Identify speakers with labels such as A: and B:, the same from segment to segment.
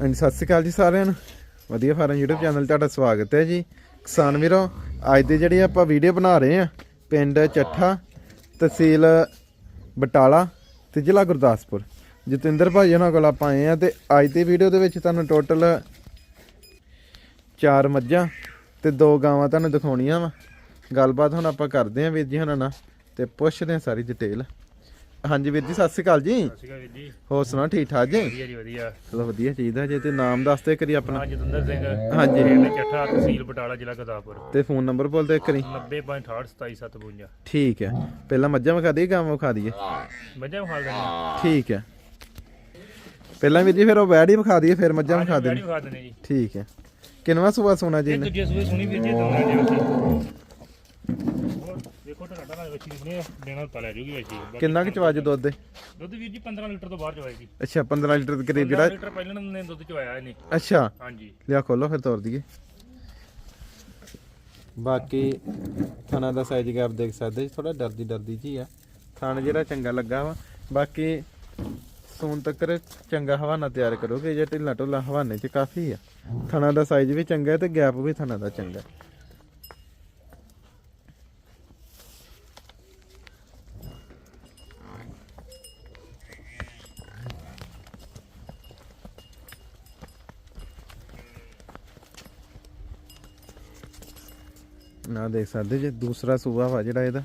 A: ਹਾਂਜੀ, ਸਤਿ ਸ਼੍ਰੀ ਅਕਾਲ ਜੀ ਸਾਰਿਆਂ ਨੂੰ। ਵਧੀਆ ਫਾਰਮ YouTube ਚੈਨਲ ਤੁਹਾਡਾ ਸਵਾਗਤ ਹੈ ਜੀ। ਕਿਸਾਨ ਵੀਰੋ, ਅੱਜ ਦੀ ਜਿਹੜੀ ਆਪਾਂ ਵੀਡੀਓ ਬਣਾ ਰਹੇ ਆ ਪਿੰਡ ਚੱਠਾ ਤਹਿਸੀਲ ਬਟਾਲਾ, ਤੇ ਜ਼ਿਲ੍ਹਾ ਗੁਰਦਾਸਪੁਰ। ਜਤਿੰਦਰ ਭਾਈ ਉਹਨਾਂ ਕੋਲ ਆਪਾਂ ਆਏ ਆ ਤੇ ਅੱਜ ਦੀ ਵੀਡੀਓ ਦੇ ਵਿੱਚ ਤੁਹਾਨੂੰ ਟੋਟਲ ਚਾਰ ਮੱਝਾਂ ਤੇ ਦੋ ਗਾਵਾਂ ਤੁਹਾਨੂੰ ਦਿਖਾਉਣੀਆਂ ਵਾ। ਗੱਲਬਾਤ ਹੁਣ ਆਪਾਂ ਕਰਦੇ ਆਂ ਵੀਰ ਜੀ ਹੁਣਾਂ ਨਾਲ ਤੇ ਪੁੱਛਦੇ ਆਂ ਸਾਰੀ ਡਿਟੇਲ ਹਾਂਜੀ ਵੀਰ ਜੀ ਸਤਿ ਸ਼੍ਰੀ ਅਕਾਲ ਜੀ।
B: ਸਤਿ ਸ਼੍ਰੀ ਅਕਾਲ ਵੀਰ ਜੀ।
A: ਹੋਰ ਸੁਣਾ ਠੀਕ ਠਾਕ ਜੀ?
B: ਵਧੀਆ ਜੀ ਵਧੀਆ।
A: ਚਲੋ ਵਧੀਆ ਚਾਹੀਦਾ ਜੇ ਤੇ ਨਾਮ ਦੱਸ ਦੇ ਕਰੀ ਆਪਣਾ।
B: ਹਾਂ ਜਤਿੰਦਰ ਸਿੰਘ।
A: ਹਾਂਜੀ।
B: ਪਿੰਡ ਚੱਠਾ ਤਹਿਸੀਲ ਬਟਾਲਾ ਜ਼ਿਲ੍ਹਾ ਗੁਰਦਾਸਪੁਰ।
A: ਤੇ ਫੋਨ ਨੰਬਰ ਬੋਲ ਦੇ ਕਰੀ
B: 90.682752
A: ਠੀਕ ਹੈ। ਪਹਿਲਾਂ ਮੱਝਾਂ ਵਿਖਾ ਦਈਏ ਗਾਵਾਂ ਵਿਖਾ ਦਈਏ?
B: ਮੱਝਾਂ ਵਿਖਾ ਦੇਣੀ
A: ਠੀਕ ਹੈ। ਪਹਿਲਾਂ ਵੀਰ ਜੀ ਫਿਰ ਉਹ ਵੈੜ ਹੀ ਵਿਖਾ ਦਈਏ ਫਿਰ ਮੱਝਾਂ ਵਿਖਾ ਦੇਣੀ ਠੀਕ ਹੈ। ਕਿੰਨਵਾ ਸੁਬਾ ਸੋਨਾ ਜੀ ਨੇ
B: ਦੂਜੇ ਸੂਏ ਸੁਣੀ ਵੀਰ ਜੀ ਦੋਨਾਂ ਦੇ ਵਿੱਚ ਹੋਰ ਦੇਖੋ ਟਾਟਾ ਨਾਲ ਵੱਛੀ ਦਿਖਣੀ ਦੇਣਾ ਤਾਂ ਲੈ ਜੂਗੀ ਵੱਛੀ ਬਾਕੀ
A: ਕਿੰਨਾ ਕੁ ਚਵਾਜ ਦੁੱਧ ਦੇ?
B: ਦੁੱਧ ਵੀਰ ਜੀ 15 ਲੀਟਰ ਤੋਂ ਬਾਹਰ ਚਵਾਏਗੀ
A: ਅੱਛਾ 15 ਲੀਟਰ ਦੇ ਕਰੀਬ
B: 15
A: ਜਿਹੜਾ
B: ਲੀਟਰ ਪਹਿਲਾਂ ਨੇ ਦੁੱਧ ਚਵਾਇਆ ਇਹਨੇ।
A: ਅੱਛਾ।
B: ਹਾਂਜੀ।
A: ਲਿਆ ਖੋਲੋ ਫਿਰ ਤੋਰ ਦਈਏ। ਬਾਕੀ ਥਾਣਾ ਦਾ ਸਾਈਜ਼ ਗੈਪ ਦੇਖ ਸਕਦੇ ਥੋੜਾ ਡਰਦੀ ਡਰਦੀ ਜੀ ਆ। ਥਾਣ ਜਿਹੜਾ ਚੰਗਾ ਲੱਗਾ ਵਾ। ਬਾਕੀ ਸੂਨ ਤੱਕਰ ਚੰਗਾ ਹਵਾਨਾ ਤਿਆਰ ਕਰੋਗੇ ਜੇ ਢਿੱਲਾ ਢੁੱਲਾ ਹਵਾਨੇ ਚ ਕਾਫੀ ਆ। ਥਾਣਾ ਦਾ ਸਾਈਜ਼ ਵੀ ਚੰਗਾ ਹੈ ਤੇ ਗੈਪ ਵੀ ਥਾਣਾ ਦਾ ਚੰਗਾ ਹੈ। ਦੇਖ ਸਕਦੇ ਜੇ ਦੂਸਰਾ ਸੂਆ ਵਾ ਜਿਹੜਾ ਇਹਦਾ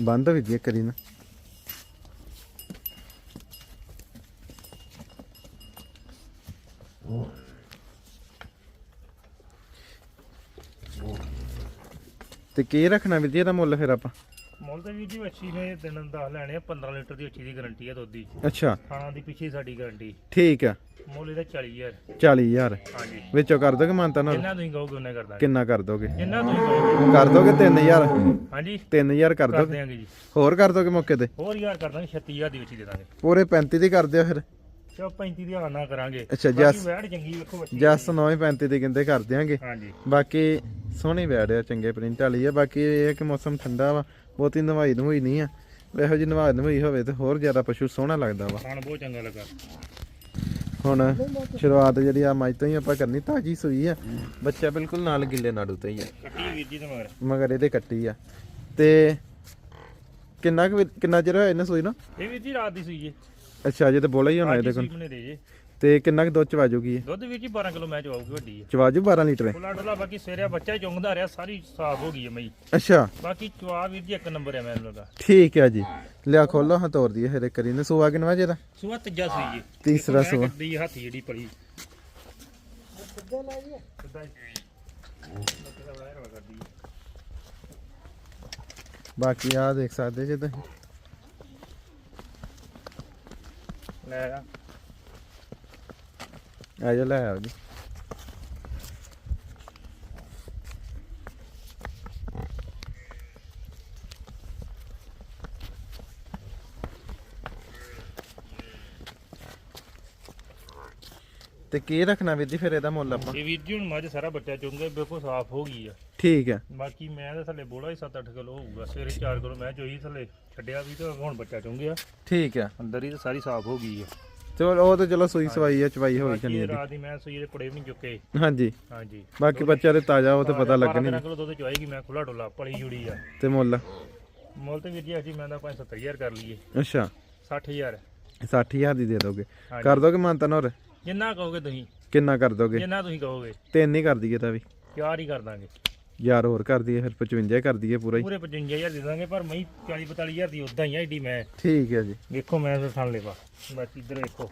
A: ਬੰਦ ਵੀ ਜੇ ਕਰੀ ਨਾ ਤੇ ਕੀ ਰੱਖਣਾ ਵੀਰ ਜੀ ਇਹਦਾ ਮੁੱਲ ਫਿਰ ਆਪਾਂ?
B: ਮੁੱਲ ਤੇ ਵੀਰ ਜੀ ਵੱਛੀ ਨੇ ਦਿਨ 10 ਲੈਣੇ ਆ 15 ਲੀਟਰ ਦੀ ਵੱਛੀ ਦੀ ਗਾਰੰਟੀ ਆ ਦੁੱਧ ਦੀ।
A: ਅੱਛਾ।
B: ਥਾਣਾ ਦੀ ਪਿੱਛੇ ਸਾਡੀ ਗਾਰੰਟੀ।
A: ਠੀਕ ਆ।
B: ਮੁੱਲ ਇਹਦਾ 40000
A: 40000
B: ਹਾਂਜੀ।
A: ਵਿੱਚੋਂ ਕਰ ਦੋਗੇ ਮਾਨਤਾ ਨਾਲ?
B: ਜਿੰਨਾ ਤੁਸੀਂ ਕਹੋਗੇ ਉਹਨੇ ਕਰ ਦਾਂਗੇ।
A: ਕਿੰਨਾ ਕਰ ਦੋਗੇ?
B: ਜਿੰਨਾ ਤੁਸੀਂ ਕਹੋਗੇ।
A: ਕਰ ਦੋਗੇ 3000
B: ਹਾਂਜੀ।
A: 3000 ਕਰ
B: ਕਰ
A: ਦੋਗੇ?
B: ਦਿਆਂਗੇ ਜੀ।
A: ਹੋਰ ਕਰ ਦੋਗੇ ਮੌਕੇ ਤੇ?
B: ਹੋਰ ਯਾਰ ਕਰ ਦਾਂਗੇ 36000 ਦੀ ਵਿੱਚ ਦੇ ਦਾਂਗੇ।
A: ਪੂਰੇ 35 ਦੀ ਕਰ ਦਿਓ ਫਿਰ।
B: ਚੋ 35 ਦੀ ਹਾਨਾ ਕਰਾਂਗੇ।
A: ਅੱਛਾ, ਜੱਸ-
B: ਵੈੜ ਚੰਗੀ ਵੇਖੋ ਬੱਚੀ
A: ਜਸ 935 ਦੀ ਕਹਿੰਦੇ ਕਰ ਦਿਆਂਗੇ।
B: ਹਾਂਜੀ।
A: ਬਾਕੀ ਸੋਹਣੀ ਵੈੜ ਆ ਚੰਗੇ ਪ੍ਰਿੰਟ ਵਾਲੀ ਆ। ਬਾਕੀ ਇਹ ਹੈ ਕਿ ਮੌਸਮ ਠੰਡਾ ਵਾ ਬਹੁਤੀ ਨਵਾਈ ਨਵਾਈ ਨਹੀਂ ਆ। ਇਹੋ ਜੀ ਨਵਾਈ ਨਵਾਈ ਹੋਵੇ ਤੇ ਹੋਰ ਜ਼ਿਆਦਾ ਪਸ਼ੂ ਸੋਹਣਾ ਲੱਗਦਾ ਵਾ।
B: ਖਾਣ ਬਹੁਤ ਚੰਗਾ ਲੱਗਾ।
A: ਹੁਣ ਸ਼ੁਰੂਆਤ ਜਿਹੜੀ ਆ ਮੱਝ ਤੋਂ ਹੀ ਆਪਾਂ ਕਰਨੀ ਤਾਜੀ ਸੂਈ ਆ। ਬੱਚਾ ਬਿਲਕੁਲ ਨਾਲ ਗਿੱਲੇ ਨਾੜੂ ਤੇ ਹੀ ਆ।
B: ਕੱਟੀ ਵੀਰ ਜੀ ਤੇ ਮਗਰ।
A: ਮਗਰ ਇਹਦੇ ਕੱਟੀ ਆ। ਤੇ ਕਿੰਨਾ ਕੁ ਵੀ- ਕਿੰਨਾ ਚਿਰ ਹੋਇਆ ਇਹਨੇ ਸੂਈ ਨੂੰ?
B: ਇਹ ਵੀਰ ਜੀ ਰਾਤ ਦੀ ਸੂਈ ਜੇ
A: ਅੱਛਾ ਅਜੇ ਤਾਂ ਬੋਲਾ ਹੀ ਹੋਣਾ ਇਹਦੇ ਕੋਲ।
B: ਦੇ ਜੇ।
A: ਤੇ ਕਿੰਨਾ ਕੁ ਦੁੱਧ ਚ ਵਾਜੂਗੀ ਇਹ?
B: ਦੁੱਧ ਵੀਰ ਜੀ 12 ਕਿਲੋ ਮੈਚ ਆਊਗੀ ਵੱਡੀ ਹੈ
A: ਚਵਾਜੂ 12 ਲੀਟਰ? ਹੈ
B: ਫੁੱਲਾ ਡੋਲਾ ਬਾਕੀ ਸਵੇਰੇ ਬੱਚਾ ਚੁੰਗਦਾ ਰਿਹਾ ਸਾਰੀ ਸਾਫ਼ ਹੋ ਗਈ ਹੈ ਮਈ।
A: ਅੱਛਾ।
B: ਬਾਕੀ ਚਵਾ ਵੀਰ ਜੀ ਇੱਕ ਨੰਬਰ ਹੈ ਮੈਨੂੰ ਦਾ।
A: ਠੀਕ ਹੈ ਜੀ। ਲਿਆ ਖੋਲੋ ਹਾਂ ਤੋਰ ਦਈਏ ਫਿਰ ਇੱਕ ਕਰੀ ਨੇ। ਸੂਆ ਕਿੰਨਾ ਜਿਹਦਾ
B: ਸੁਆ ਤੀਜਾ ਸੂਈ ਜੇ।
A: ਤੀਸਰਾ ਸੂਆ।
B: ਦੀ ਹੱਥ ਜਿਹੜੀ ਪਲੀ
A: ਬਾਕੀ ਆ ਦੇਖ ਸਕਦੇ ਜੇ ਤੁਸੀਂ।
B: ਲੈ ਆ।
A: ਆ ਜਾ ਲੈ ਆਓ ਜੀ। ਤੇ ਕੀ ਰੱਖਣਾ ਵੀਰ ਜੀ ਫਿਰ ਇਹਦਾ ਮੁੱਲ ਆਪਾਂ?
B: ਇਹ ਵੀਰ ਜੀ ਹੁਣ ਮੱਝ ਸਾਰਾ ਬੱਚਾ ਚੁੰਗੇ ਬਿਲਕੁਲ ਸਾਫ਼ ਹੋ ਗਈ ਆ।
A: ਠੀਕ ਹੈ।
B: ਬਾਕੀ ਮੈਂ ਤਾਂ ਥੱਲੇ ਬੋਲਾ ਹੀ 7-8 ਕਿਲੋ ਹੋਊਗਾ ਸਵੇਰੇ 4 ਕਿਲੋ ਮੈਂ ਚੋਈ ਥੱਲੇ ਛੱਡਿਆ ਵੀ ਤੇ ਹੁਣ ਬੱਚਾ ਚੁੰਗਿਆ।
A: ਠੀਕ ਹੈ।
B: ਅੰਦਰ ਹੀ ਤਾਂ ਸਾਰੀ ਸਾਫ਼ ਹੋ ਗਈ ਆ।
A: ਚਲੋ ਉਹ ਤਾਂ ਚਲੋ ਸੂਈ ਸਵਾਈ ਆ ਚਵਾਈ ਹੋਈ
B: ਇਹ
A: ਦੀ
B: ਰਾਤ ਦੀ ਮੈਂ ਸੂਈ ਦੇ ਪੜੇ ਵੀ ਨਹੀਂ ਚੁੱਕੇ।
A: ਹਾਂਜੀ।
B: ਹਾਂਜੀ।
A: ਬਾਕੀ ਬੱਚਾ ਤੇ ਤਾਜ਼ਾ ਉਹ ਤੇ ਪਤਾ ਲੱਗਣੀ
B: 12 ਕਿਲੋ ਦੁੱਧ ਚੁਆਏਗੀ ਮੈਂ ਖੁੱਲਾ ਡੋਲਾ ਪਲੀ ਜੁੜੀ ਆ।
A: ਤੇ ਮੁੱਲ?
B: ਮੁੱਲ ਤੇ ਵੀਰ ਜੀ ਅਸੀਂ ਮੈਂ ਤਾਂ 70000 ਕਰ ਲਈਏ।
A: ਅੱਛਾ।
B: 60000
A: 60000 ਦੀ ਦੇ ਦੋਗੇ। ਕਰ ਦੋਗੇ ਮਾਨਤਨ ਹੋਰ
B: ਜਿੰਨਾ ਕਹੋਗੇ ਤੁਸੀਂ।
A: ਕਿੰਨਾ ਕਰ ਦੋਗੇ?
B: ਜਿੰਨਾ ਤੁਸੀਂ ਕਹੋਗੇ।
A: ਤਿੰਨ ਹੀ ਕਰ ਦਈਏ ਤਾਂ ਵੀ।
B: ਚਾਰ ਹੀ ਕਰ ਦਾਂਗੇ।
A: ਯਾਰ ਹੋਰ ਕਰ ਦਈਏ ਫਿਰ 55 ਕਰ ਦਈਏ ਪੂਰਾ ਹੀ।
B: ਪੂਰੇ 55000 ਦੇ ਦਾਂਗੇ ਪਰ ਮਈ 40 45000 ਦੀ ਉਦਾਂ ਹੀ ਆ ਏਡੀ ਮੈਂ।
A: ਠੀਕ ਹੈ ਜੀ।
B: ਵੇਖੋ ਮੈਂ ਤਾਂ ਥਣ ਲੈਵਾ ਬਸ ਇੱਧਰ ਵੇਖੋ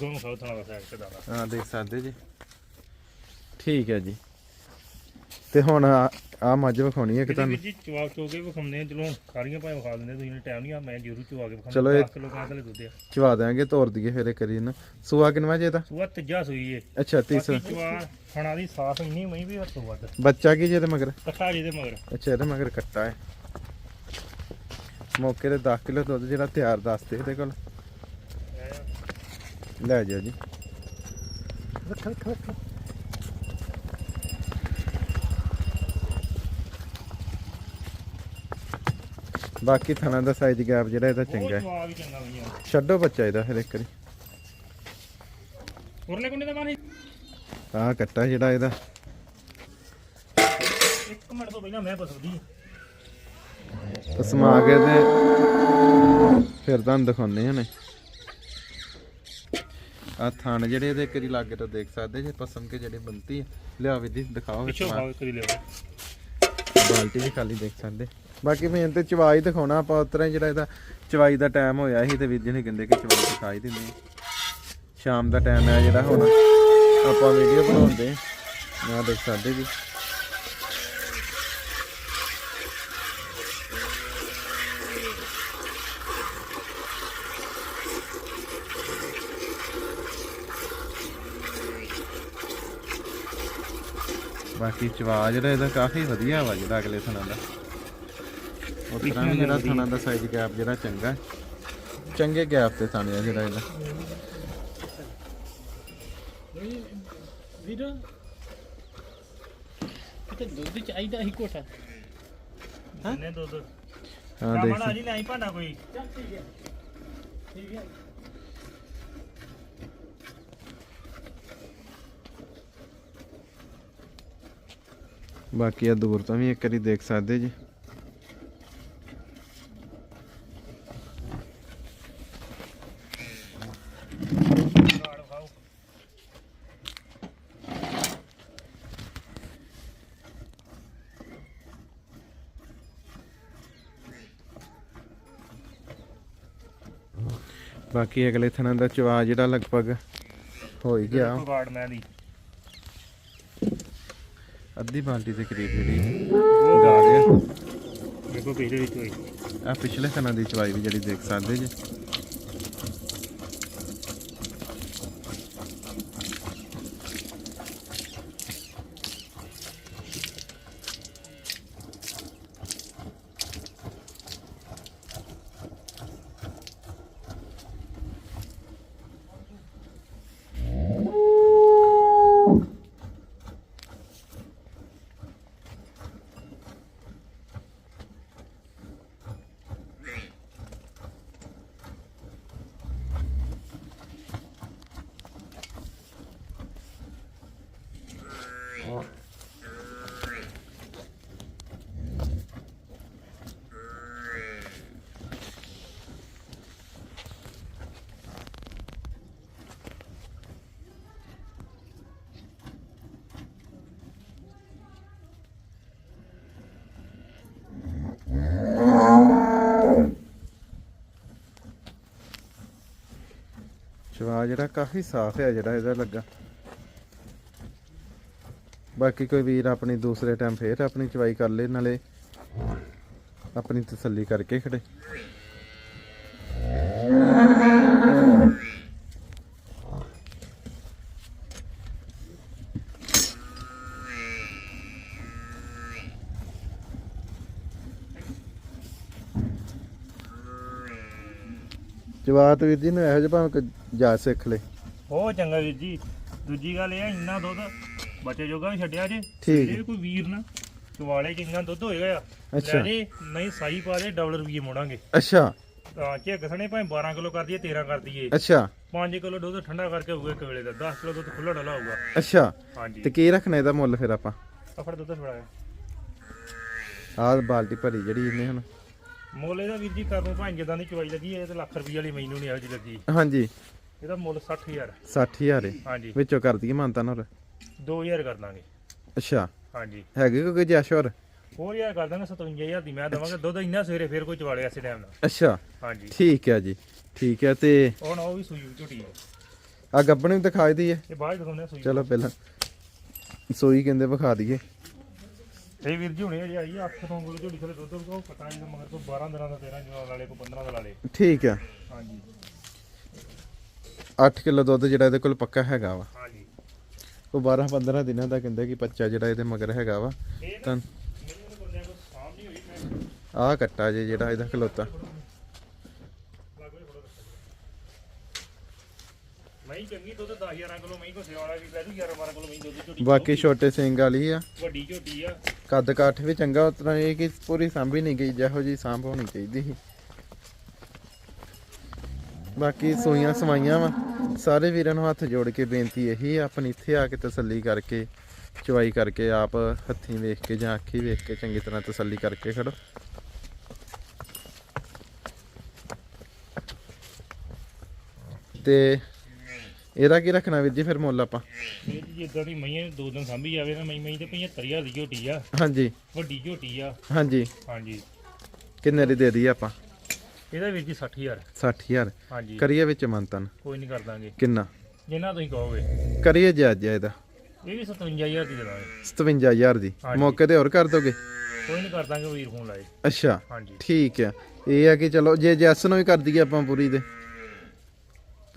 B: ਦੋਨੋਂ ਖਾਉ ਥਣਾ ਦਾ ਸਾਈਡ ਤੇ ਦਾਦਾ
A: ਹਾਂ ਦੇਖ ਸਕਦੇ ਜੀ। ਠੀਕ ਹੈ ਜੀ। ਤੇ ਹੁਣ ਆ ਮੱਝ ਵਿਖਾਉਣੀ ਹੈ ਕਿ ਤੁਹਾਨੂੰ।
B: ਜੀ ਚਵਾਕ ਚੋਕੇ ਵਿਖਾਉਂਦੇ ਆ ਚਲੋ ਸਾਰੀਆਂ ਭਾਵੇਂ ਵਿਖਾ ਦਿੰਦੇ ਤੁਸੀਂ ਟਾਈਮ ਨਹੀਂ ਆ ਮੈਂ ਜ਼ਰੂਰ ਚਵਾ ਕੇ ਵਿਖਾਉਂਦਾ
A: ਚਲੋ ਇਹ-
B: 10 ਕਿਲੋ ਕਹਿੰਦੇ ਲੈ ਦੁੱਧ ਆ।
A: ਚਵਾ ਦਿਆਂਗੇ ਤੋਰ ਦਈਏ ਫਿਰ ਇਹ ਕਰੀ ਨਾ। ਸੂਆ ਕਿੰਨਵਾ ਜੇ ਤਾਂ?
B: ਸੂਆ ਤੀਜਾ ਸੂਈ ਏ।
A: ਅੱਛਾ ਤੀਸਰਾ।
B: ਬਾਕੀ ਚਵਾ ਖਾਣਾ ਦੀ ਸਾਫ਼ ਇੰਨੀ ਮਈ ਵੀ ਹੱਥੋਂ ਵੱਧ।
A: ਬੱਚਾ ਕੀ ਜੇ ਤੇ ਮਗਰ?
B: ਕੱਟਾ ਜਿਹਦੇ ਮਗਰ।
A: ਅੱਛਾ ਇਹਦੇ ਮਗਰ ਕੱਟਾ ਹੈ। ਮੌਕੇ ਤੇ 10 ਕਿਲੋ ਦੁੱਧ ਜਿਹੜਾ ਤਿਆਰ ਦੱਸਦੇ ਇਹਦੇ ਕੋਲ। ਲੈ ਜਾਓ ਜੀ।
C: ਰੱਖ ਰੱਖ ਰੱਖ।
A: ਬਾਕੀ ਥਣਾ ਦਾ ਸਾਈਜ਼ ਗੈਪ ਜਿਹੜਾ ਇਹਦਾ ਚੰਗਾ ਹੈ।
B: ਜਵਾਬ ਹੀ ਚੰਗਾ ਬਈਆ
A: ਛੱਡੋ ਬੱਚਾ ਇਹਦਾ ਫਿਰ ਇੱਕ ਵਾਰੀ।
B: ਉਰਲੇ ਕੁੰਡੇ ਦਾ ਮਾਨੀ
A: ਆਹ ਕੱਟਾ ਜਿਹੜਾ ਇਹਦਾ।
B: ਇੱਕ ਮਿੰਟ ਤੋਂ ਪਹਿਲਾਂ ਮੈਂ ਬਸਦੀ
A: ਸਮਾ ਕੇ ਤੇ ਫਿਰ ਤੁਹਾਨੂੰ ਦਿਖਾਉਂਦੇ ਹਾਂ ਨੇ ਆ ਥਣ ਜਿਹੜੇ ਇਹਦੇ ਕਰੀ ਲਾਗੇ ਤੋਂ ਦੇਖ ਸਕਦੇ ਜੇ ਪਸੰਦ ਕੇ ਜਿਹੜੀ ਬੰਤੀ ਹੈ। ਲਿਆ ਵੀ ਦੀ ਦਿਖਾਓ
B: ਪਿੱਛੋਂ
A: ਸਮਾਨ।
B: ਲਿਓ
A: ਬਾਲਟੀ ਵੀ ਖਾਲੀ ਦੇਖ ਸਕਦੇ। ਬਾਕੀ ਮੈਂ ਤੇ ਚਵਾਈ ਦਿਖਾਉਣਾ, ਆਪਾਂ ਉਤਰਾ ਜਿਹੜਾ ਇਹਦਾ ਚਵਾਈ ਦਾ ਟਾਈਮ ਹੋਇਆ ਸੀ ਤੇ ਵੀਰ ਜੀ ਨੇ ਕਹਿੰਦੇ ਕਿ ਚਵਾਈ ਦਿਖਾਈ ਦਿੰਦੇ ਸ਼ਾਮ ਦਾ ਟਾਈਮ ਹੈ ਜਿਹੜਾ ਹੁਣ, ਆਪਾਂ ਵੀਡੀਓ ਬਣਾਉਂਦੇ ਆ। ਦੇਖ ਸਕਦੇ ਜੀ ਬਾਕੀ ਚਵਾ ਜਿਹੜਾ ਇਹਦਾ ਕਾਫੀ ਵਧੀਆ ਵਾ ਜਿਹੜਾ ਅਗਲੇ ਸਨਾਂ ਦਾ। ਉਸ ਤਰ੍ਹਾਂ ਵੀ ਜਿਹੜਾ ਥਣਾ ਦਾ ਸਾਈਜ਼ ਗੈਪ ਜਿਹੜਾ ਚੰਗਾ ਹੈ। ਚੰਗੇ ਗੈਪ ਤੇ ਥਾਣੇ ਆ ਜਿਹੜਾ ਇਹਦਾ।
C: ਵੀਰ ਕਿਤੇ ਦੁੱਧ ਚਾਹੀਦਾ ਹੀ? ਕੋਟਾ
B: ਨੇ ਦੁੱਧ?
A: ਹਾਂ
B: ਕਾਮਣਾ
A: ਦੇਖ
B: ਜੀ ਲੈ। ਭਾਂਡਾ ਕੋਈ?
C: ਚੱਲ ਠੀਕ ਹੈ। ਠੀਕ ਹੈ।
A: ਬਾਕੀ ਆ ਦੂਰ ਤੋਂ ਵੀ ਇੱਕ ਵਾਰੀ ਦੇਖ ਸਕਦੇ ਜੀ
B: ਕਾੜ ਖਾਓ
A: ਬਾਕੀ ਅਗਲੇ ਥਣਾ ਦਾ ਚਵਾ ਜਿਹੜਾ ਲਗਭਗ ਹੋ ਹੀ ਗਿਆ
B: ਕਾੜ ਮੈਂ ਦੀ।
A: ਅੱਧੀ ਬਾਲਟੀ ਦੇ ਕਰੀਬ ਜਿਹੜੀ ਗਾ ਰਿਹਾ
B: ਦੇਖੋ ਪਿਛਲੇ ਵਿੱਚ ਹੋਈ।
A: ਆ ਪਿਛਲੇ ਥਣਾ ਦੀ ਚਵਾਈ ਵੀ ਜਿਹੜੀ ਦੇਖ ਸਕਦੇ ਜੀ। ਚਵਾ ਜਿਹੜਾ ਕਾਫੀ ਸਾਫ਼ ਹੈ ਜਿਹੜਾ ਇਹਦਾ ਲੱਗਾ। ਬਾਕੀ ਕੋਈ ਵੀਰ ਆਪਣੀ ਦੂਸਰੇ ਟਾਈਮ ਫੇਰ ਆਪਣੀ ਚਵਾਈ ਕਰ ਲੇ, ਨਾਲੇ ਆਪਣੀ ਤਸੱਲੀ ਕਰਕੇ ਖੜੇ। ਜਵਾਤ ਵੀਰ ਜੀ ਨੂੰ ਇਹੋ ਜਿਹਾ ਭਾਵੇਂ ਕੋਈ ਜਾ ਸਿੱਖ ਲੇ।
B: ਬਹੁਤ ਚੰਗਾ ਵੀਰ ਜੀ। ਦੂਜੀ ਗੱਲ ਇਹ ਆ ਇੰਨਾ ਦੁੱਧ ਬੱਚੇ ਜੋਗਾ ਵੀ ਛੱਡਿਆ ਜੇ।
A: ਠੀਕ
B: ਕੋਈ ਵੀਰ ਨਾ ਚਵਾਲੇ ਇੰਨਾ ਦੁੱਧ ਹੋਏਗਾ ਆ
A: ਅੱਛਾ।
B: ਲੈ ਜੇ ਨਹੀਂ ਸਾਈ ਪਾ ਦੇ ਡਬਲ ਰੁਪਏ ਮੋੜਾਂਗੇ।
A: ਅੱਛਾ।
B: ਤਾਂ ਝੱਗ ਸਣੇ ਭਾਵੇਂ 12 ਕਿਲੋ ਕਰ ਦਈਏ 13 ਕਰ ਦਈਏ।
A: ਅੱਛਾ।
B: 5 ਕਿਲੋ ਦੁੱਧ ਠੰਡਾ ਕਰਕੇ ਹੋਊਗਾ ਇੱਕ ਵੇਲੇ ਦਾ 10 ਕਿਲੋ ਦੁੱਧ ਖੁੱਲਾ ਡਲਾ ਹੋਊਗਾ।
A: ਅੱਛਾ।
B: ਹਾਂਜੀ।
A: ਤੇ ਕੀ ਰੱਖਣਾ ਇਹਦਾ ਮੁੱਲ ਫਿਰ ਆਪਾਂ?
B: ਅਫੜ ਦੁੱਧ ਫੜਾਇਆ
A: ਆਹ ਬਾਲਟੀ ਭਰੀ ਜਿਹੜੀ ਇਹਨੇ ਹੁਣ।
B: ਮੁੱਲ ਇਹਦਾ ਵੀਰ ਜੀ ਕਰਨੋਂ ਭਾਵੇਂ ਜਿੱਦਾਂ ਦੀ ਚਵਾਈ ਲੱਗੀ ਇਹ ਤੇ ਲੱਖ ਰੁਪਏ ਵਾਲੀ ਮੈਨੂੰ ਨਹੀਂ ਇਹੋ ਲੱਗੀ।
A: ਹਾਂਜੀ।
B: ਇਹਦਾ ਮੁੱਲ 60000
A: 60000 ਏ?
B: ਹਾਂਜੀ।
A: ਵਿੱਚੋਂ ਕਰ ਦਈਏ ਮਾਨਤਾ ਨਾਲ?
B: 2000 ਕਰ ਦਾਂਗੇ।
A: ਅੱਛਾ।
B: ਹਾਂਜੀ।
A: ਹੈਗੇ ਕੋਈ ਜੈਸ਼ ਹੋਰ?
B: ਯਾਰ ਕਰ ਦਾਂਗੇ 57000 ਦੀ ਮੈਂ ਦਵਾਂਗਾ। ਦੁੱਧ ਇੰਨਾ ਸਵੇਰੇ ਫੇਰ ਕੋਈ ਚਵਾਲੇ ਐਸੇ ਟਾਈਮ ਨਾਲ।
A: ਅੱਛਾ।
B: ਹਾਂਜੀ।
A: ਠੀਕ ਹੈ ਜੀ। ਠੀਕ ਹੈ ਤੇ
B: ਹੁਣ ਉਹ ਵੀ ਸੂਈ ਝੋਟੀ ਹੈ
A: ਆ ਗੱਬਣ ਵੀ ਦਿਖਾ ਦਈਏ।
B: ਇਹ ਬਾਅਦ ਦਿਖਾਉਂਦੇ ਸੂਈ।
A: ਚਲੋ ਪਹਿਲਾਂ ਸੋਈ ਕਹਿੰਦੇ ਵਿਖਾ ਦਈਏ।
B: ਇਹ ਵੀਰ ਜੀ ਹੁਣੇ ਅਜੇ ਆਈ 8 ਤੋਂ ਕੋਲ ਝੋਟੀ ਥਲੇ ਦੁੱਧ ਕੋ ਪਤਾ ਨਹੀਂ ਮਗਰ ਕੋ 12 ਦਿਨਾਂ ਦਾ 13 ਦਿਨਾਂ ਵਾਲੇ ਕੋ 15 ਦਾ ਵਾਲੇ
A: ਠੀਕ ਹੈ
B: ਹਾਂਜੀ।
A: 8 ਕਿਲੋ ਦੁੱਧ ਜਿਹੜਾ ਇਹਦੇ ਕੋਲ ਪੱਕਾ ਹੈਗਾ ਵਾ।
B: ਹਾਂਜੀ।
A: ਉਹ 12 15 ਦਿਨਾਂ ਦਾ ਕਹਿੰਦੇ ਕਿ ਬੱਚਾ ਜਿਹੜਾ ਇਹਦੇ ਮਗਰ ਹੈਗਾ ਵਾ। ਤਾਂ ਆਹ ਕੱਟਾ ਜੇ ਜਿਹੜਾ ਇਹਦਾ ਖਲੋਤਾ
B: ਲਾਗੋ ਥੋੜਾ ਮੈਂ ਮਹੀਂ ਚੰਗੀ ਦੁੱਧ 10 11 ਕਿਲੋ ਮਹੀਂ ਕੋ ਸੇਵਾ ਵਾਲਾ ਵੀ ਲੈ ਜੂ 11 12 ਕਿਲੋ ਮਹੀਂ ਦੁੱਧ ਝੋਟੀ
A: ਬਾਕੀ ਛੋਟੇ ਸਿੰਘ ਵਾਲੀ ਆ।
B: ਵੱਡੀ ਝੋਟੀ ਆ।
A: ਕੱਦ ਕਾਠ ਵੀ ਚੰਗਾ ਉਤਰਾ ਇਹ ਕਿ ਪੂਰੀ ਸਾਂਭੀ ਨਹੀਂ ਗਈ ਜਿਹੋ ਜੀ ਸਾਂਭ ਹੋਣੀ ਚਾਹੀਦੀ ਸੀ। ਬਾਕੀ ਸੂਈਆਂ ਸਵਾਈਆਂ ਵਾ। ਸਾਰੇ ਵੀਰਾਂ ਨੂੰ ਹੱਥ ਜੋੜ ਕੇ ਬੇਨਤੀ ਇਹੀ ਆ ਆਪਣੀ ਇੱਥੇ ਆ ਕੇ ਤਸੱਲੀ ਕਰਕੇ ਚਵਾਈ ਕਰਕੇ ਆਪ ਹੱਥੀਂ ਵੇਖ ਕੇ ਜਾਂ ਅੱਖੀ ਵੇਖ ਕੇ ਚੰਗੀ ਤਰ੍ਹਾਂ ਤਸੱਲੀ ਕਰਕੇ ਖੜੋ। ਤੇ ਇਹਦਾ ਕੀ ਰੱਖਣਾ ਵੀਰ ਜੀ ਫਿਰ ਮੁੱਲ ਆਪਾਂ?
B: ਇਹ ਜੀ ਇਦਾਂ ਦੀ ਮਹੀਂ ਦੋ ਦਿਨ ਸਾਂਭੀ ਜਾਵੇ ਨਾ ਮਹੀਂ ਮਹੀਂ ਤੇ 75000 ਦੀ ਝੋਟੀ ਆ।
A: ਹਾਂਜੀ।
B: ਵੱਡੀ ਝੋਟੀ ਆ।
A: ਹਾਂਜੀ।
B: ਹਾਂਜੀ।
A: ਕਿੰਨੇ ਦੀ ਦੇ ਦਈਏ ਆਪਾਂ?
B: ਇਹਦਾ ਵੀਰ ਜੀ 60000
A: 60000
B: ਹਾਂਜੀ।
A: ਕਰੀਏ ਵਿੱਚ ਮੰਤਨ।
B: ਕੋਈ ਨਹੀਂ ਕਰ ਦਾਂਗੇ।
A: ਕਿੰਨਾ?
B: ਜਿੰਨਾ ਤੁਸੀਂ ਕਹੋਗੇ।
A: ਕਰੀਏ ਜੀ ਅੱਜ ਇਹਦਾ।
B: ਇਹ ਵੀ 57000 ਦੀ ਦੇ ਦਾਂਗੇ
A: 57000 ਦੀ।
B: ਹਾਂਜੀ।
A: ਮੌਕੇ ਤੇ ਹੋਰ ਕਰ ਦੋਗੇ?
B: ਕੋਈ ਨਹੀਂ ਕਰ ਦਾਂਗੇ ਵੀਰ ਫੋਨ ਲਾਏ।
A: ਅੱਛਾ।
B: ਹਾਂਜੀ।
A: ਠੀਕ ਆ। ਇਹ ਆ ਕਿ ਚਲੋ ਜੇ ਜੈਸ ਨੂੰ ਵੀ ਕਰ ਦਈਏ ਆਪਾਂ ਪੂਰੀ ਦੇ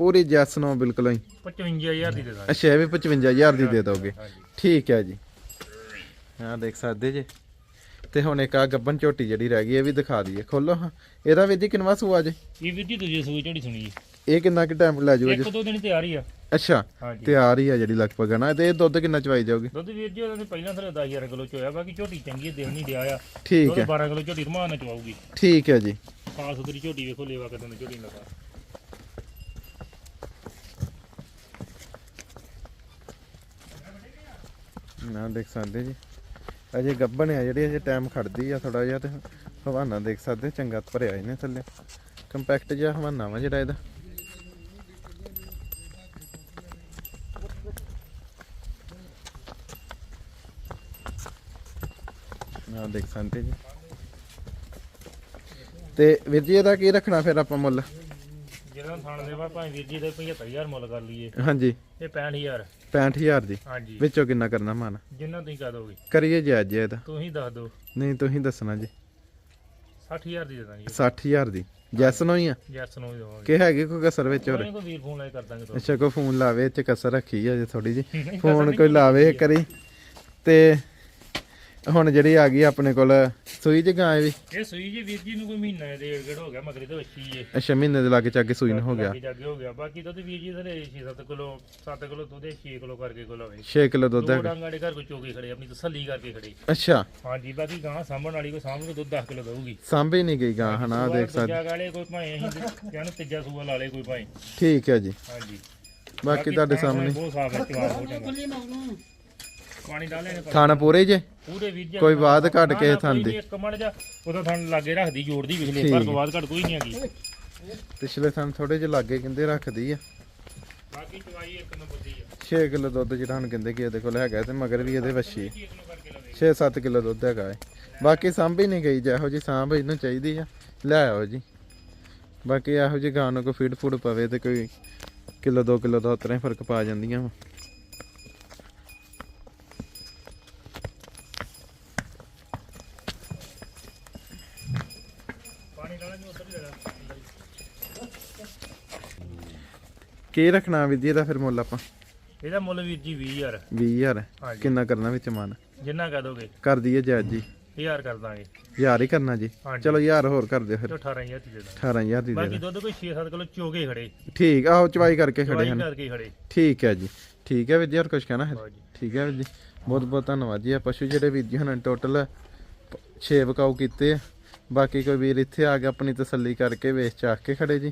A: ਪੂਰੀ ਜੈਸ ਨੂੰ ਬਿਲਕੁਲ ਹੀ।
B: 55000 ਦੀ ਦੇ ਦਾਂਗੇ।
A: ਅੱਛਾ ਇਹ ਵੀ 55000 ਦੀ ਦੇ ਦੋਗੇ। ਠੀਕ ਹੈ ਜੀ। ਹਾਂ ਦੇਖ ਸਕਦੇ ਜੇ। ਤੇ ਹੁਣ ਇੱਕ ਆ ਗੱਬਨ ਝੋਟੀ ਜਿਹੜੀ ਰਹਿ ਗਈ ਇਹ ਵੀ ਦਿਖਾ ਦਈਏ। ਖੋਲੋ ਹਾਂ। ਇਹਦਾ ਵੀ ਜੀ ਕਿੰਨਵਾ ਸੂਆ ਜੇ?
B: ਇਹ ਵੀਰ ਜੀ ਦੂਜੀ ਸੂਈ ਝੋਟੀ ਸੁਣੀ ਜੀ
A: ਇਹ ਕਿੰਨਾ ਕਿ ਟਾਈਮ ਲੈ ਜਾਊਗਾ
B: ਇੱਕ
A: ਜੀ?
B: ਦੋ ਦਿਨ ਤਿਆਰ ਹੀ ਆ।
A: ਅੱਛਾ ਤਿਆਰ ਹੀ ਆ ਜਿਹੜੀ ਲਗਭਗ ਨਾ? ਤੇ ਇਹ ਦੁੱਧ ਕਿੰਨਾ ਚਵਾਈ ਜਾਊਗੀ?
B: ਦੁੱਧ ਵੀਰ ਜੀ ਉਹਨਾਂ ਪਹਿਲਾਂ ਥਲੇ 10000 ਕਿਲੋ ਚੋਇਆ ਬਾਕੀ ਝੋਟੀ ਚੰਗੀ ਹੈ, ਨਹੀਂ ਡਿਆ ਆ।
A: ਠੀਕ ਹੈ।
B: 12 ਕਿਲੋ ਝੋਟੀ ਰਮਾਨ ਨਾਲ ਚਵਾਉਗੀ
A: ਠੀਕ ਹੈ ਜੀ।
B: ਸਾਫ਼ ਸੁਥਰੀ ਝੋਟੀ ਵੇਖੋ ਲੇਵਾ ਕਦੋਂ ਝੋਟੀ ਲਗਾ।
A: ਨਾ ਦੇਖ ਸਕਦੇ ਜੀ। ਅਜੇ ਗੱਬਣ ਆ, ਜਿਹੜੀ ਅਜੇ ਟਾਈਮ ਖੜਦੀ ਆ ਥੋੜਾ ਜਿਹਾ ਤੇ ਹਵਾਨਾ ਦੇਖ ਸਕਦੇ, ਚੰਗਾ ਭਰਿਆ ਇਹਨੇ ਥੱਲੇ। ਕੰਪੈਕਟ ਜਿਹਾ ਹਵਾਨਾ ਵਾ ਜਿਹੜਾ ਇਹਦਾ। ਨਾ ਦੇਖ ਸਕਦੇ ਜੀ। ਤੇ ਵੀਰ ਜੀ ਇਹਦਾ ਕੀ ਰੱਖਣਾ ਫਿਰ ਆਪਾਂ ਮੁੱਲ?
B: ਜਿਹਨਾਂ ਥਾਣ ਦੇ ਵਾ ਭਾਵੇਂ ਵੀਰ ਜੀ ਦੇ 75000 ਮੁੱਲ ਕਰ ਲਈਏ।
A: ਹਾਂਜੀ।
B: ਇਹ 65000
A: 65000 ਦੀ।
B: ਹਾਂਜੀ।
A: ਵਿੱਚੋਂ ਕਿੰਨਾ ਕਰਨਾ ਮਨ?
B: ਜਿੰਨਾ ਤੁਸੀਂ ਕਹ ਦੋਗੇ।
A: ਕਰੀਏ ਜੀ ਅੱਜ ਇਹਦਾ
B: ਤੁਸੀਂ ਦੱਸ ਦਿਓ।
A: ਨਹੀਂ ਤੁਸੀਂ ਦੱਸਣਾ ਜੀ।
B: 60000 ਦੀ ਦੇ ਦਾਂਗੇ।
A: 60000 ਦੀ। ਜੈਸ ਨੂੰ ਹੀ ਆ।
B: ਜੈਸ ਨੂੰ ਹੀ ਦੇਵਾਂਗੇ।
A: ਕਿ ਹੈਗੀ ਕੋਈ ਕਸਰ ਵਿੱਚ ਹੋਰ?
B: ਕੋਈ ਵੀਰ ਫੋਨ ਲਾਏ ਕਰ ਦਾਂਗੇ ਤੁਹਾਨੂੰ।
A: ਅੱਛਾ ਕੋਈ ਫੋਨ ਲਾਵੇ ਕਸਰ ਰੱਖੀ ਆ ਜੇ ਥੋੜੀ ਜੀ ਫੋਨ ਕੋਈ ਲਾਵੇ। ਕਰੀ ਤੇ ਹੁਣ ਜਿਹੜੀ ਆ ਗਈ ਆਪਣੇ ਕੋਲ ਸੂਈ ਚ ਗਾਂ ਵੀ?
B: ਇਹ ਸੂਈ ਜੀ ਵੀਰ ਜੀ ਨੂੰ ਕੋਈ ਮਹੀਨਾ ਦੇ ਡੇਢ ਹੋ ਗਿਆ ਮਗਰੇ ਤੇ ਵੱਛੀ ਜੇ।
A: ਅੱਛਾ ਮਹੀਨੇ ਦੇ ਲਾਗੇ ਚੱਗੇ ਸੂਈ ਨੂੰ ਹੋ ਗਿਆ।
B: ਜਾਗੇ ਹੋ ਗਿਆ। ਬਾਕੀ ਦੁੱਧ ਵੀਰ ਜੀ ਥਲੇ 6-7 ਕਿਲੋ 7 ਕਿਲੋ ਦੁੱਧ 6 ਕਿਲੋ ਕਰਕੇ ਕੋਲ ਹੋਵੇ।
A: 6 ਕਿਲੋ ਦੁੱਧ
B: ਦੋ
A: ਹੈਗਾ।
B: ਡਾਂਗਾਂ ਦੇ ਘਰ ਕੋਈ ਚੋਗੇ ਖੜੇ ਆਪਣੀ ਤਸੱਲੀ ਕਰਕੇ ਖੜੇ।
A: ਅੱਛਾ।
B: ਹਾਂਜੀ ਬਾਕੀ ਗਾਂ ਸਾਂਭਣ ਵਾਲੀ ਕੋਈ ਸਾਂਭ ਨੂੰ ਦੁੱਧ 10 ਕਿਲੋ ਦਊਗੀ।
A: ਸਾਂਭੀ ਨਹੀਂ ਗਈ ਗਾਂ ਹਨਾ ਦੇਖ ਸਕਦੇ।
B: ਤੀਜਾ ਗਾਲੇ ਕੋਈ ਭਾਵੇਂ ਅਸੀਂ ਜਾਨੂੰ ਤੀਜਾ ਸੂਆ ਲਾ ਲੇ ਕੋਈ ਭਾਵੇਂ।
A: ਠੀਕ ਹੈ ਜੀ।
B: ਹਾਂਜੀ।
A: ਬਾਕੀ ਤੁਹਾਡੇ ਸਾਹਮਣੇ।
B: ਬਹੁਤ ਸਾਫ਼ ਹੈ ਚਵਾਰ ਹੋ ਜਾਂਦਾ।
A: ਥਾਣਾ ਪੂਰੇ ਜੇ?
B: ਪੂਰੇ ਵੀਰ ਜੀ
A: ਕੋਈ ਬਾਅਦ ਘੱਟ ਕੇ
B: ਨਾ,
A: ਥਾਂ
B: ਕੋਈ
A: ਦੀ।
B: ਇੱਕ ਮੜ ਜਾ ਉਹਦਾ ਥਣ ਲਾਗੇ ਰੱਖਦੀ ਜੋੜਦੀ ਵਿਖਲੇ
A: ਠੀਕ।
B: ਪਰ ਬਾਅਦ ਘੱਟ ਕੋਈ ਨਹੀਂ ਹੈਗੀ।
A: ਪਿਛਲੇ ਥਾਂ ਥੋੜੇ ਜਿਹਾ ਲਾਗੇ ਕਹਿੰਦੇ ਰੱਖਦੀ ਆ।
B: ਬਾਕੀ ਚਵਾਈ ਇੱਕ ਨੰਬਰ ਦੀ ਆ।
A: 6 ਕਿਲੋ ਦੁੱਧ ਜਿਹੜਾ ਹੁਣ ਕਹਿੰਦੇ ਕਿ ਇਹਦੇ ਕੋਲ ਹੈਗਾ ਤੇ ਮਗਰ ਵੀ ਇਹਦੇ ਵੱਛੀ
B: ਨੂੰ ਕਰਕੇ ਲਵੇ।
A: 6-7 ਕਿਲੋ ਦੁੱਧ ਹੈਗਾ ਏ। ਬਾਕੀ ਸਾਂਭੀ ਨਹੀਂ ਗਈ ਜਿਹੋ ਜੀ ਸਾਂਭ ਇਹਨੂੰ ਚਾਹੀਦੀ ਆ। ਲੈ ਆਓ ਜੀ। ਬਾਕੀ ਇਹੋ ਜੀ ਗਾਂ ਨੂੰ ਕੋਈ ਫੀਡ ਫੂਡ ਪਵੇ ਤੇ ਕੋਈ ਕਿਲੋ 2 ਕਿਲੋ ਦਾ ਉਤਰਾ ਫ਼ਰਕ ਪਾ ਜਾਂਦੀਆਂ ਵਾ
B: ਪਾਣੀ ਡਾਲਾ ਨਹੀਂ ਉੱਧਰ ਹੀ ਲਗਾ
A: ਕੀ ਰੱਖਣਾ ਵਿਧੀ ਇਹਦਾ ਫਿਰ ਮੁੱਲ ਆਪਾਂ?
B: ਇਹਦਾ ਮੁੱਲ ਵੀਰ ਜੀ 20000
A: 20000
B: ਹਾਂਜੀ।
A: ਕਿੰਨਾ ਕਰਨਾ ਵਿੱਚ ਮਨ?
B: ਜਿੰਨਾ ਕਹਿ ਦੋਗੇ।
A: ਕਰ ਦਈਏ ਜੱਜ ਜੀ।
B: 1000 ਕਰ ਦਾਂਗੇ।
A: ਹਜ਼ਾਰ ਹੀ ਕਰਨਾ ਜੀ। ਚਲੋ ਹਜ਼ਾਰ ਹੋਰ ਕਰ ਦਿਓ ਫਿਰ।
B: ਤੇ 18000 ਦੀ ਦੇ ਦਾਂਗੇ।
A: 18000 ਦੀ ਦੇ
B: ਬਾਕੀ। ਦੁੱਧ ਕੋਈ 6-7 ਕਿਲੋ ਚੋਗੇ ਖੜੇ।
A: ਠੀਕ ਆਹੋ ਚਵਾਈ ਕਰਕੇ ਖੜੇ
B: ਚਵਾਈ
A: ਹਨ।
B: ਕਰਕੇ ਖੜੇ।
A: ਠੀਕ ਹੈ ਜੀ। ਠੀਕ ਹੈ ਵੀਰ ਜੀ ਹੋਰ ਕੁਝ ਕਹਿਣਾ ਹੈ?
B: ਜੀ
A: ਠੀਕ ਹੈ ਵੀਰ ਜੀ। ਬਹੁਤ ਬਹੁਤ ਧੰਨਵਾਦ ਜੀ। ਆ ਪਸ਼ੂ ਜਿਹੜੇ ਵੀਰ ਜੀ ਹੁਣ ਟੋਟਲ 6 ਬਕਾਊ ਕੀਤੇ ਬਾਕੀ ਕੋਈ ਵੀਰ ਇੱਥੇ ਆ ਕੇ ਆਪਣੀ ਤਸੱਲੀ ਕਰਕੇ ਵੇਚ ਚਾਖ ਕੇ ਖੜੇ ਜੀ।